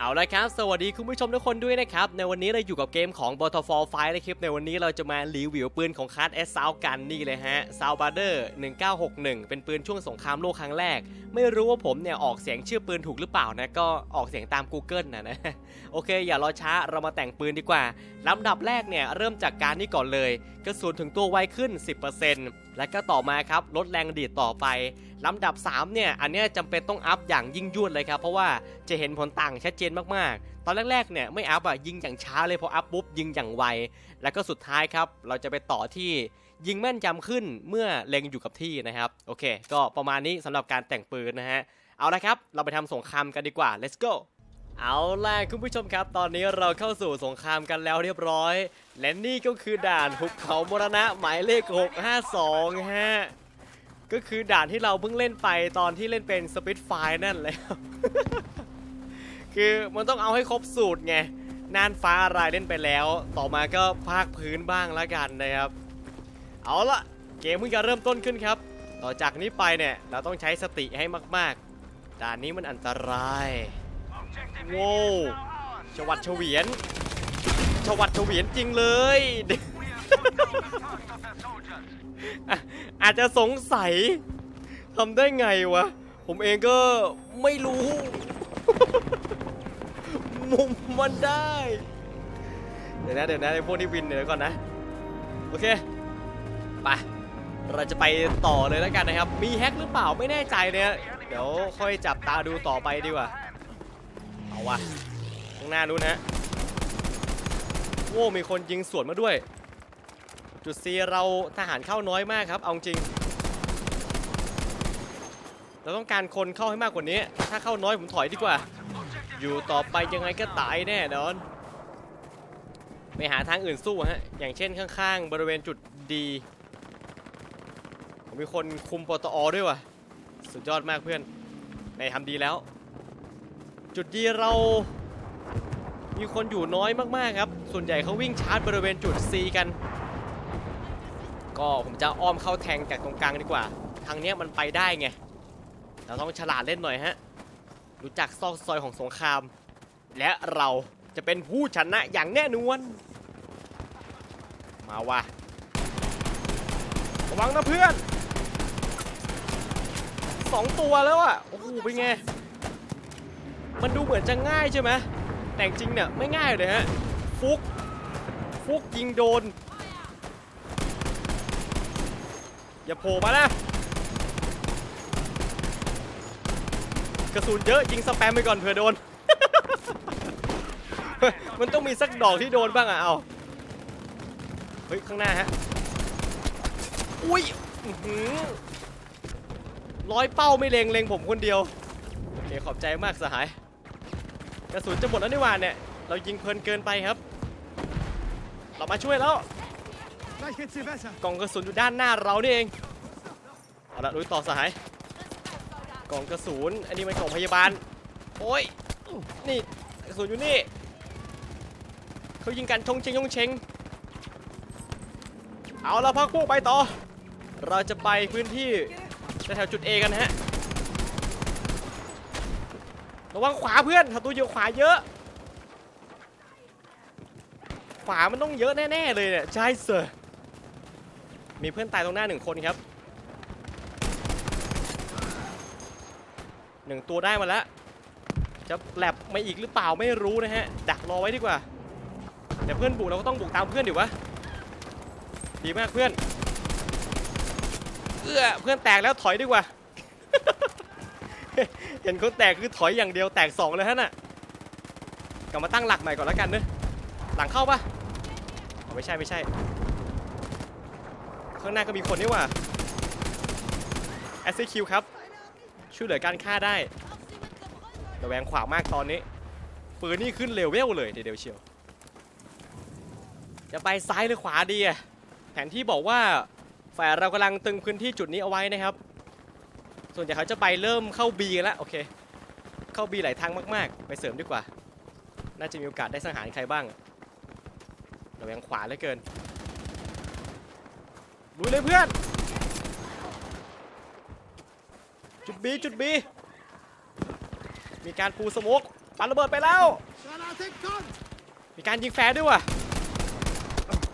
เอาละครับ สวัสดีคุณผู้ชมทุกคนด้วยนะครับ ในวันนี้เราอยู่กับเกมของ b o t t f a l l Fight นะครับ ในวันนี้เราจะมารีวิวปืนของคาร์ดเอสซาวกันนี่เลยฮะซาวบาร์เดอร์1961 เป็นปืนช่วงสงครามโลกครั้งแรก ไม่รู้ว่าผมเนี่ยออกเสียงชื่อปืนถูกหรือเปล่านะ ก็ออกเสียงตาม Google นะนะ โอเค อย่ารอช้าเรามาแต่งปืนดีกว่าลำดับแรกเนี่ยเริ่มจากการนี้ก่อนเลยกระสุนถึงตัวไวขึ้น 10%และก็ต่อมาครับลดแรงดีดต่อไปลำดับ 3 เนี่ย อันเนี้ยจำเป็นต้องอัพอย่างยิ่งยวดเลยครับ เพราะว่าจะเห็นผลต่างชัดเจนมากๆ ตอนแรกๆ เนี่ยไม่อัพอะยิงอย่างช้าเลยพออัพปุ๊บยิงอย่างไว แล้วก็สุดท้ายครับ เราจะไปต่อที่ยิงแม่นยำขึ้นเมื่อเล็งอยู่กับที่นะครับ โอเค ก็ประมาณนี้สำหรับการแต่งปืนนะฮะ เอาละครับ เราไปทำสงครามกันดีกว่า let's go เอาล่ะคุณผู้ชมครับ ตอนนี้เราเข้าสู่สงครามกันแล้วเรียบร้อย และนี่ก็คือด่านหุบเขามรณะหมายเลข 652 ฮะ ก็คือด่านที่เราเพิ่งเล่นไปตอนที่เล่นเป็นสปิ t ไฟนั่นแหละคือมันต้องเอาให้ครบสูตรไงน่านฟ้าอะไรเล่นไปแล้ว ต่อมาก็ภาคพื้นบ้างละกันนะครับ เอาละเกมเพิ่งจะเริ่มต้นขึ้นครับ ต่อจากนี้ไปเนี่ยเราต้องใช้สติให้มากๆ ด่านนี้มันอันตรายโว้วชวัดเฉวียนชวัดเฉวียนจริงเลย อาจจะสงสัยทำได้ไงวะ ผมเองก็ไม่รู้ มุมมันได้ เดี๋ยวนะเดี๋ยวนะไอ้พวกที่วินเดี๋ยวก่อนนะ โอเค ไป เราจะไปต่อเลยแล้วกันนะครับ มีแฮกหรือเปล่าไม่แน่ใจเนี่ย เดี๋ยวค่อยจับตาดูต่อไปดีกว่า เอาวะข้างหน้านู้นะโว้มีคนยิงสวนมาด้วย จุดซีเราทหารเข้าน้อยมากครับ เอาจริง เราต้องการคนเข้าให้มากกว่านี้ ถ้าเข้าน้อยผมถอยดีกว่า อยู่ต่อไปยังไงก็ตายแน่นอน ไปหาทางอื่นสู้ฮะ อย่างเช่นข้างๆ บริเวณจุดดีผมมีคนคุมปตอด้วยว่ะ สุดยอดมากเพื่อน ในทำดีแล้ว จุดดีเรามีคนอยู่น้อยมากๆครับ ส่วนใหญ่เขาวิ่งชาร์จบริเวณจุด C กัน ก็ผมจะอ้อมเข้าแทงจากตรงกลางดีกว่า ทางเนี้ยมันไปได้ไง เราต้องฉลาดเล่นหน่อยฮะ รู้จักซอกซอยของสงคราม และเราจะเป็นผู้ชนะอย่างแน่นอน มาว่ะ ระวังนะเพื่อน สองตัวแล้วอะ โอ้โห เป็นไง มันดูเหมือนจะง่ายใช่ไหม แต่จริงเนี่ยไม่ง่ายเลยฮะ ฟุก ฟุกยิงโดน อย่าโผล่มานะกระสุนเยอะยิงสแปมไปก่อนเผื่อโดน มันต้องมีสักดอกที่โดนบ้างอะเอา เฮ้ย ข้างหน้าฮะ อุ้ยร้อยเป้าไม่เลงเลงผมคนเดียว โอเค ขอบใจมากสหาย กระสุนจะหมดแล้วนี่หว่าเนี่ย เรายิงเพลินเกินไปครับ เรามาช่วยแล้ว กล่องกระสุนอยู่ด้านหน้าเรานี่เอง เอาละลุยต่อสหายกล่องกระสุน อันนี้มันกล่องพยาบาล โอ้ย นี่กระสุนอยู่นี่เขายิงกันชงเชงชงเชงเอาละพักพวกไปต่อ เราจะไปพื้นที่แถวจุด A กันฮะ ระวังขวาเพื่อนศัตรูอยู่ขวาเยอะ ขวามันต้องเยอะแน่ ๆ เลยเนี่ยใช่เสอ มีเพื่อนตายตรงหน้าหนึ่งคนครับหนึ่งตัวได้มาแล้ว จะแลบมาอีกหรือเปล่าไม่รู้นะฮะ ดักรอไว้ดีกว่าเดี๋ยวเพื่อนบุกเราก็ต้องบุกตามเพื่อนดิวะดีมากเพื่อนเอื้อเพื่อนแตกแล้วถอยดีกว่า เห็นคนแตกคือถอยอย่างเดียวแตกสองเลยฮะน่ะกลับมาตั้งหลักใหม่ก่อนแล้วกันเนอะหลังเข้าปะไม่ใช่ไม่ใช่ ข้างหน้าก็มีคนนี่หว่า SCQ ครับ ช่วยเหลือการฆ่าได้ระแวงขวามากตอนนี้ปืนนี่ขึ้นเลเวลเลยเดี๋ยวเชียว จะไปซ้ายหรือขวาดีอะแผนที่บอกว่าฝ่ายเรากำลังตึงพื้นที่จุดนี้เอาไว้นะครับ ส่วนใหญ่เขาจะไปเริ่มเข้า B กันแล้วโอเค เข้า B หลายทางมากๆ ไปเสริมดีกว่า น่าจะมีโอกาสได้สังหารใครบ้างระแวงขวาเหลือเกิน ลุยเลยเพื่อน จุดบีจุดบีมีการปูสโมกปาระเบิดไปแล้ว มีการยิงแฟร์ด้วยว่ะ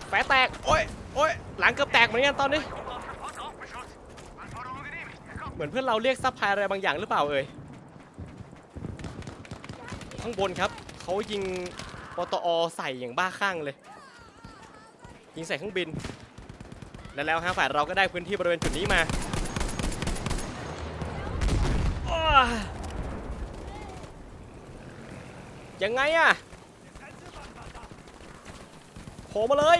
แฟร์แตก โอ้ยโอ้ยหลังเกือบแตกเหมือนกันตอนนี้ เหมือนเพื่อนเราเรียกซัพพายอะไรบางอย่างหรือเปล่าเอ่ย ข้างบนครับ เขายิงปตอใส่อย่างบ้าคลั่งเลย ยิงใส่เครื่องบิน และแล้วฮะฝ่ายเราก็ได้พื้นที่บริเวณจุดนี้มาอยังไงอะโผล่มาเลย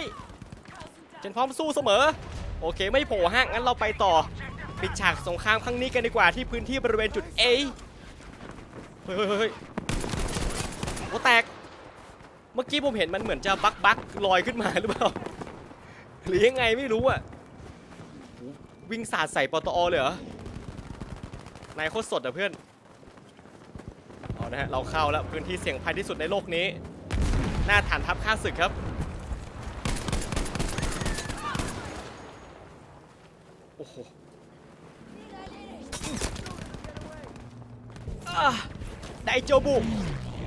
เจนพร้อมสู้เสมอ โอเคไม่โผล่ฮะงั้นเราไปต่อปิดฉากสงครามครั้งนี้กันดีกว่าที่พื้นที่บริเวณจุด A เฮ้ยเฮ้ยเฮ้ยโอ้แตก เมื่อกี้ผมเห็นมันเหมือนจะบักบักลอยขึ้นมาหรือเปล่า หรือยังไงไม่รู้อะวิ่งสาดใส่ปตอเลยเหรอนายโคตรสดอะเพื่อนเอานะฮะเราเข้าแล้วพื้นที่เสี่ยงภัยที่สุดในโลกนี้ หน้าฐานทัพข้าศึกครับโอ้โหไดโจบุ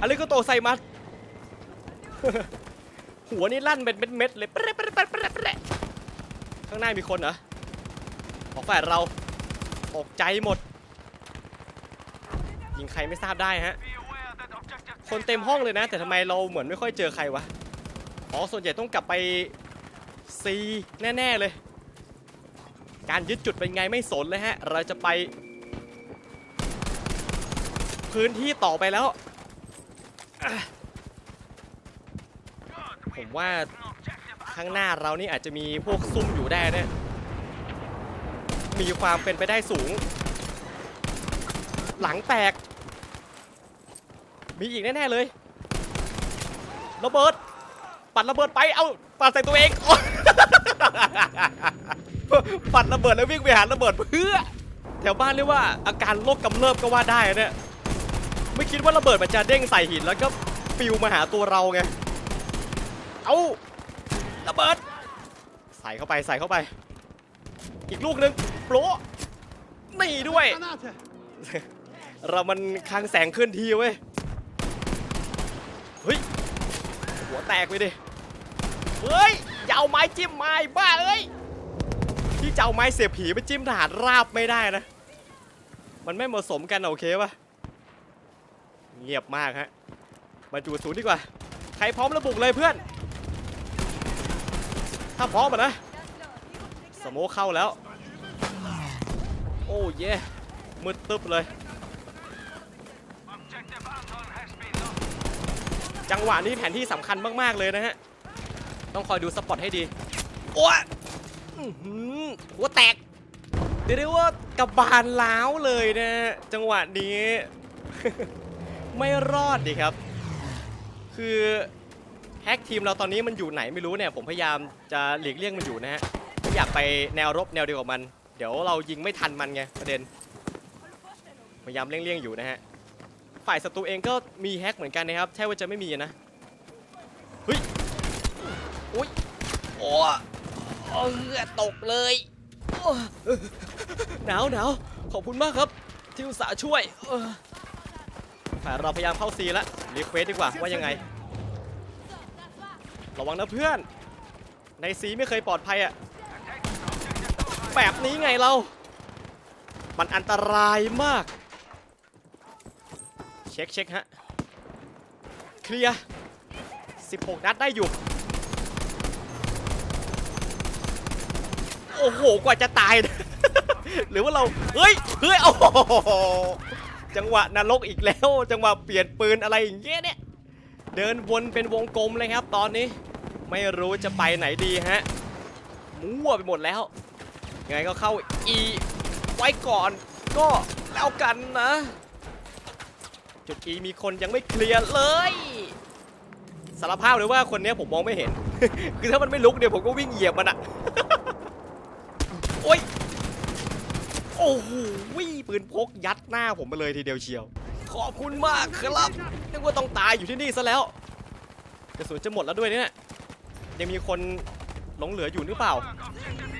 อะไรก็โตใส่มัด หัวนี่ลั่นเป็นเม็ดๆเลยเปรเปรเปรเปรเปรข้างหน้ามีคนเหรอของฝ่ายเราตกใจหมด ยิงใครไม่ทราบได้ฮะ คนเต็มห้องเลยนะ แต่ทำไมเราเหมือนไม่ค่อยเจอใครวะ อ๋อ ส่วนใหญ่ต้องกลับไป C แน่ ๆ เลย การยึดจุดเป็นไงไม่สนเลยฮะ เราจะไป พื้นที่ต่อไปแล้ว ผมว่าข้างหน้าเรานี่อาจจะมีพวกซุ่มอยู่ได้เนี่ยมีความเป็นไปได้สูง หลังแตก มีอีกแน่ๆเลยระเบิด ปัดระเบิดไปเอาปัดใส่ตัวเองปัดระเบิดแล้ววิ่งไปหาระเบิดเพื่อ แถวบ้านเรียกว่าอาการโรคกำเริบก็ว่าได้เนี่ยไม่คิดว่าระเบิดมันจะเด้งใส่หินแล้วก็ปิวมาหาตัวเราไง เอาระเบิด ใส่เข้าไปใส่เข้าไป อีกลูกหนึ่งโปรนี่ด้วย เรามันคลังแสงเคลื่อนที่เว้ย เฮ้ย หัวแตกไปดิ เฮ้ยอย่าเอาไม้จิ้มไม้บ้าเอ้ยที่จะเอาไม้เสียบผีไปจิ้มทหารราบไม่ได้นะ มันไม่เหมาะสมกันโอเคปะเงียบมากฮะ มาจูดศูนย์ดีกว่า ใครพร้อมระบุกเลยเพื่อน ถ้าพร้อมอะนะ สโมเข้าแล้ว โอ้เย่มืดตึ๊บเลย จังหวะนี้แผนที่สำคัญมาก ๆ เลยนะฮะ ต้องคอยดูสปอตให้ดี โอ้ยหัวแตกเดี๋ยวเรียกว่ากระบาลล้าวเลยนะฮะจังหวะนี้ ไม่รอดดิครับ คือ แฮกทีมเราตอนนี้มันอยู่ไหนไม่รู้เนี่ยผมพยายามจะหลีกเลี่ยงมันอยู่นะฮะไม่อยากไปแนวรบแนวเดียวกับมัน เดี๋ยวเรายิงไม่ทันมันไงประเด็นพยายามเลี่ยงๆอยู่นะฮะฝ่ายศัตรูเองก็มีแฮกเหมือนกันนะครับใช่ว่าจะไม่มีนะเฮ้ยอุ้ยโอ้เออตกเลยโอ้หนาวหนาวขอบคุณมากครับ ที่อุตส่าห์ช่วยเออฝ่ายเราพยายามเข้าซีแล้วรีเควสดีกว่าว่ายังไง ระวังนะเพื่อน ในซีไม่เคยปลอดภัยอะแบบนี้ไงเรา มันอันตรายมาก เช็คเช็คฮะ เคลียร์ 16 นัดได้อยู่ โอ้โห กว่าจะตาย หรือว่าเรา เฮ้ย เฮ้ย โอ้โห จังหวะนรกอีกแล้ว จังหวะเปลี่ยนปืนอะไรอย่างเงี้ยเนี่ย เดินวนเป็นวงกลมเลยครับตอนนี้ ไม่รู้จะไปไหนดีฮะมั่วไปหมดแล้วยังไงก็เข้า E ไว้ก่อนก็แล้วกันนะ จุด E มีคนยังไม่เคลียร์เลยสารภาพเลยว่าคนนี้ผมมองไม่เห็น คือถ้ามันไม่ลุกเดี๋ยวผมก็วิ่งเหยียบมันอะโอ้ยโอ้โหวิ่งปืนพกยัดหน้าผมไปเลยทีเดียวเชียว ขอบคุณมากครับนึกว่าต้องตายอยู่ที่นี่ซะแล้วกระสุนจะหมดแล้วด้วยเนี่ย ยังมีคนหลงเหลืออยู่หรือเปล่า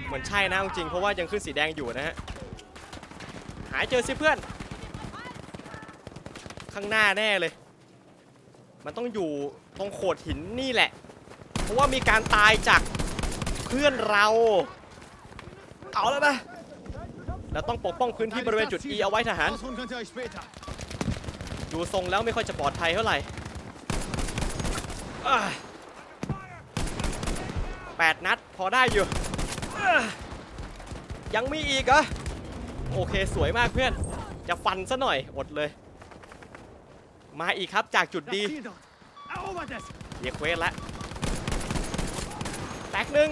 เหมือนใช่นะจริงเพราะว่ายังขึ้นสีแดงอยู่นะฮะ หายเจอสิเพื่อน ข้างหน้าแน่เลย มันต้องอยู่ตรงโขดหินนี่แหละ เพราะว่ามีการตายจากเพื่อนเรา เอาแล้วปะเราต้องปกป้องพื้นที่บริเวณจุด E เอาไว้ทหาร ดูทรงแล้วไม่ค่อยจะปลอดภัยเท่าไหร่ อ่าแปดนัด พอได้อยู่ ยังมีอีกเหรอ โอเคสวยมากเพื่อน จะฟันซะหน่อยอดเลย มาอีกครับจากจุดดีเรียกเควสละแตกหนึ่ง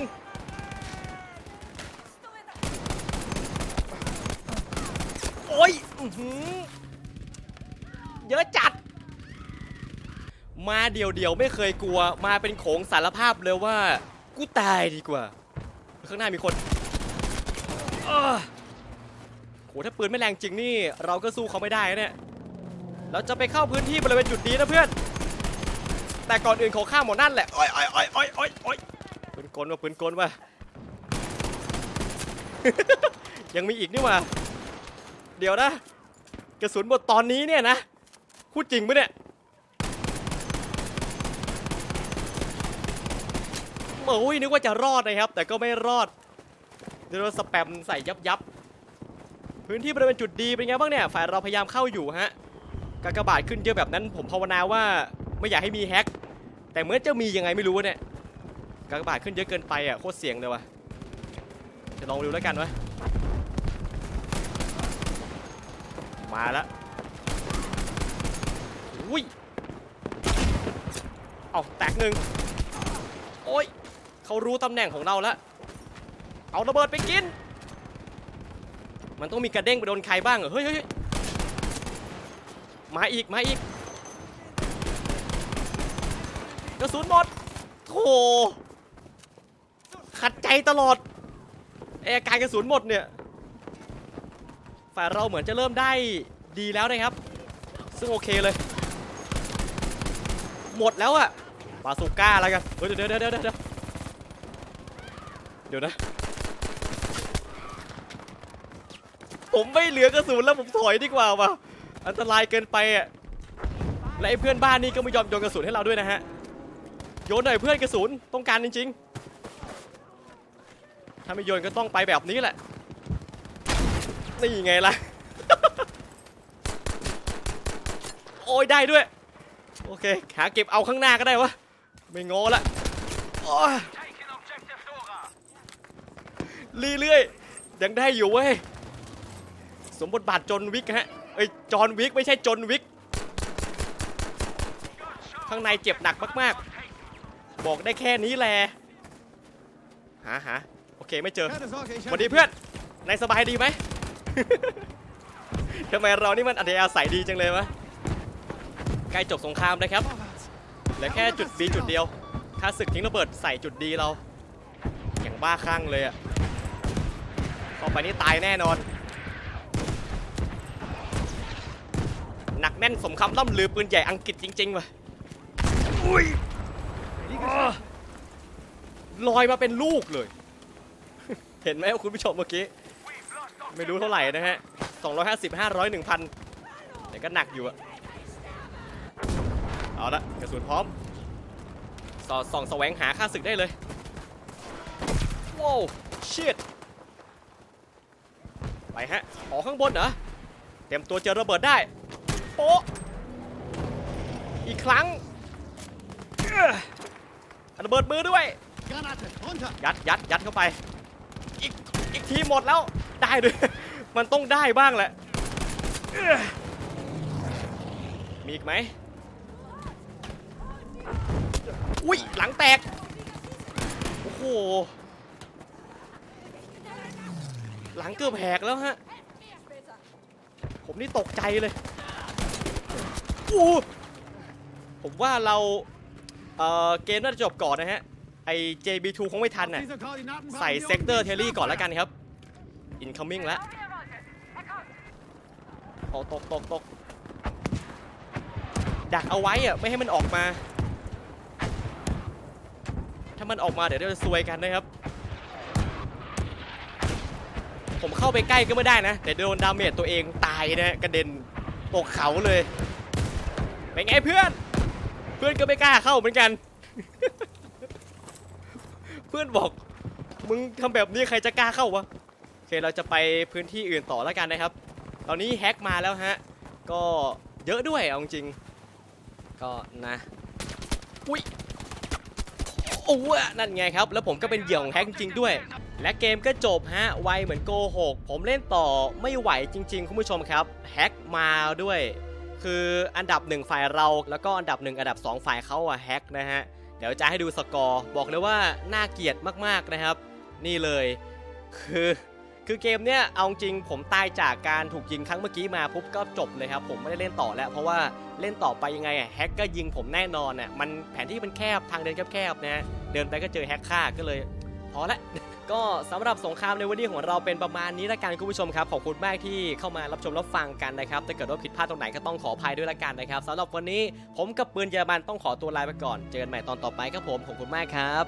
โอ้ยเยอะจัด มาเดี่ยวๆ ไม่เคยกลัว มาเป็นโขงสารภาพเลยว่า กูตายดีกว่า ข้างหน้ามีคนเอ้อโหถ้าปืนไม่แรงจริงนี่ เราก็สู้เขาไม่ได้นะเนี่ย เราจะไปเข้าพื้นที่บริเวณจุดนี้นะเพื่อน แต่ก่อนอื่นขอข้ามหมดนั่นแหละโอ้ยโอ้ยโอ้ยโอ้ยโอ้ยโอ้ยปืนกลว่ะปืนกลว่ะ ยังมีอีกนี่หว่า เดี๋ยวนะ กระสุนหมดตอนนี้เนี่ยนะพูดจริงปะเนี่ย โอ้ยนึกว่าจะรอดนะครับ แต่ก็ไม่รอดเดี๋ยวเราสแปมใส่ยับยับพื้นที่บริเวณจุดดีเป็นไงบ้างเนี่ยฝ่ายเราพยายามเข้าอยู่ฮะกากบาทขึ้นเยอะแบบนั้น ผมภาวนาว่าไม่อยากให้มีแฮกแต่เหมือนจะมียังไงไม่รู้เนี่ยกากบาทขึ้นเยอะเกินไปอะโคตรเสี่ยงเลยว่ะจะลองดูแล้วกันวะมาแล้วอุ้ยเอาแตกหนึ่งโอ้ย เขารู้ตำแหน่งของเราแล้ว เอาระเบิดไปกิน มันต้องมีกระเด้งไปโดนใครบ้างเหรอ เฮ้ยเฮ้ยมาอีก มาอีก กระสุนหมดโธ่ขัดใจตลอดไออาการกระสุนหมดเนี่ย ฝ่ายเราเหมือนจะเริ่มได้ดีแล้วนะครับ ซึ่งโอเคเลย หมดแล้วอะปาสุก้าแล้วกัน เดี๋ยวเดี๋ยวเดี๋ยวเดี๋ยว ดี๋ยวนะ ผมไม่เหลือกระสุนแล้วผมถอยดีกว่าว่ะ อันตรายเกินไปอะ และไอ้เพื่อนบ้านนี่ก็ไม่ยอมโยนกระสุนให้เราด้วยนะฮะ โยนหน่อยเพื่อนกระสุนต้องการจริงๆ ถ้าไม่โยนก็ต้องไปแบบนี้แหละ นี่ไงล่ะ โอ้ยได้ด้วย โอเค หาเก็บเอาข้างหน้าก็ได้วะ ไม่งอละโอ้ย เรื่อยๆ ยังได้อยู่เว้ย สมบทบาทจนวิกฮะ เอ้ย จอนวิกไม่ใช่จนวิก ข้างในเจ็บหนักมากๆ บอกได้แค่นี้แหละ หาหาโอเคไม่เจอสวัสดีเพื่อน นายสบายดีไหม ทำไมเรานี่มันอัธยาศัยดีจังเลยวะ ใกล้จบสงครามนะครับ เหลือแค่จุด B จุดเดียวค่าศึกทิ้งระเบิดใส่จุดดีเรา อย่างบ้าคลั่งเลยอะ เข้าไปนี่ตายแน่นอน หนักแน่นสมคำล่ำลือปืนใหญ่อังกฤษจริงๆว่ะอุ้ยอ้อลอยมาเป็นลูกเลย เห็นไหมคุณผู้ชมเมื่อกี้ ไม่รู้เท่าไหร่นะฮะ 250 500 1,000แต่ก็หนักอยู่อะเอาละกระสุนพร้อมสอดส่องแสวงหาค่าศึกได้เลยว้าวชิต ไปฮะออกข้างบนเหรอเตรียมตัวเจอระเบิดได้โป๊ะอีกครั้งระเบิดมือด้วย ยัดยัดยัดเข้าไป อีกอีกทีหมดแล้วได้ด้วยมันต้องได้บ้างแหละมีอีกไหมอุ้ยหลังแตก โอ้โห หลังเกือบแหกแล้วฮะ ผมนี่ตกใจเลยอู้ผมว่าเราเอ่อเกมน่าจะจบก่อนนะฮะ ไอ JB2 คงไม่ทันน่ะ ใส่เซกเตอร์เทลลี่ก่อนแล้วกันครับ incoming แล้วตกตกตกตกดักเอาไว้อะไม่ให้มันออกมา ถ้ามันออกมาเดี๋ยวเราจะซวยกันนะครับ ผมเข้าไปใกล้ก็ไม่ได้นะ แต่โดนดาเมจตัวเองตายนะกระเด็นตกเขาเลยเป็นไงเพื่อน เพื่อนก็ไม่กล้าเข้าเหมือนกัน เพื่อนบอกมึงทำแบบนี้ใครจะกล้าเข้าวะโอเคเราจะไปพื้นที่อื่นต่อแล้วกันนะครับ ตอนนี้แฮกมาแล้วฮะก็เยอะด้วยเอาจริงก็นะอุ้ยโอ้นั่นไงครับ แล้วผมก็เป็นเหยื่อของแฮกจริงด้วย และเกมก็จบฮะ ไวเหมือนโกหก ผมเล่นต่อไม่ไหวจริง ๆ คุณผู้ชมครับแฮกมาด้วย คืออันดับหนึ่งฝ่ายเราแล้วก็อันดับหนึ่งอันดับสองฝ่ายเขาอะแฮกนะฮะ เดี๋ยวจะให้ดูสกอร์ บอกเลยว่าน่าเกลียดมากๆนะครับ นี่เลยคือคือเกมเนี้ยเอาจริงผมตายจากการถูกยิงครั้งเมื่อกี้มาปุ๊บก็จบเลยครับ ผมไม่ได้เล่นต่อแล้ว เพราะว่าเล่นต่อไปยังไงอะแฮกก็ยิงผมแน่นอนอะมันแผนที่มันแคบทางเดินแคบๆนะฮะเดินไปก็เจอแฮกฆ่าก็เลย พอละ ก็สำหรับสงครามในวันนี้ของเราเป็นประมาณนี้ละกันคุณผู้ชมครับขอบคุณมากที่เข้ามารับชมรับฟังกันนะครับถ้าเกิดว่าผิดพลาดตรงไหนก็ต้องขออภัยด้วยละกันนะครับสำหรับวันนี้ผมกับปืนเยอรมันต้องขอตัวลาไปก่อน เจอกันใหม่ตอนต่อไปครับผมขอบคุณมากครับ